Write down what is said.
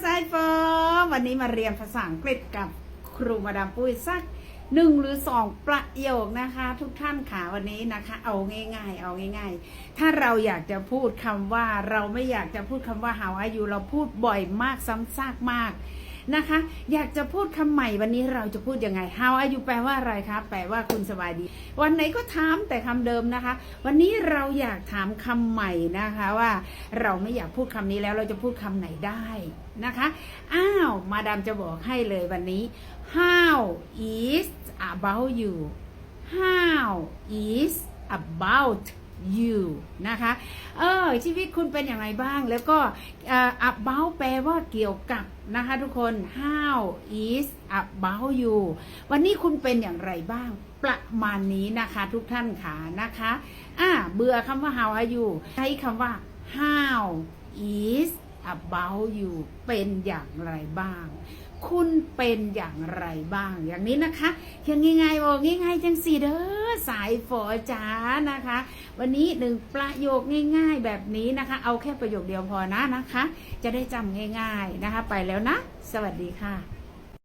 ไซเฟอร์วันนี้มาเรียนภาษาอังกฤษกับครูมาดามปุ้ยสัก หนึ่งหรือสองประโยคนะคะ ทุกท่านค่ะวันนี้นะคะ เอาง่าย ๆ เอาง่าย ๆ ถ้าเราอยากจะพูดคำว่าเราไม่อยากจะพูดคำว่า how are you เราพูดบ่อยมากซ้ำซากมากนะคะ อยากจะพูดคำใหม่วันนี้เราจะพูดยังไง how are you แปลว่าอะไรคะแปลว่าคุณสบายดี วันไหนก็ถามแต่คำเดิมนะคะ วันนี้เราอยากถามคำใหม่นะคะว่าเราไม่อยากพูดคำนี้แล้วเราจะพูดคำไหนได้นะคะ อ้าว มาดามจะบอกให้เลยวันนี้ how about you how is about you นะคะ เออ ชีวิตคุณเป็นอย่างไรบ้าง แล้วก็ about แปลว่าเกี่ยวกับนะคะทุกคน how is about you วันนี้คุณเป็นอย่างไรบ้าง ประมาณนี้นะคะทุกท่านค่ะนะคะ อ่า เบื่อคำว่า how are you ใช้คำว่า how is about you เป็นอย่างไรบ้าง คุณเป็นอย่างไรบ้าง อย่างนี้นะคะ ยัง่ายๆบอกง่ายๆจังสีเด้อสายฝอจ้านะคะ วันนี้หนึ่งประโยคง่าย ๆ แบบนี้นะคะ เอาแค่ประโยคเดียวพอนะนะคะ จะได้จำง่าย ๆนะคะ ไปแล้วนะ สวัสดีค่ะ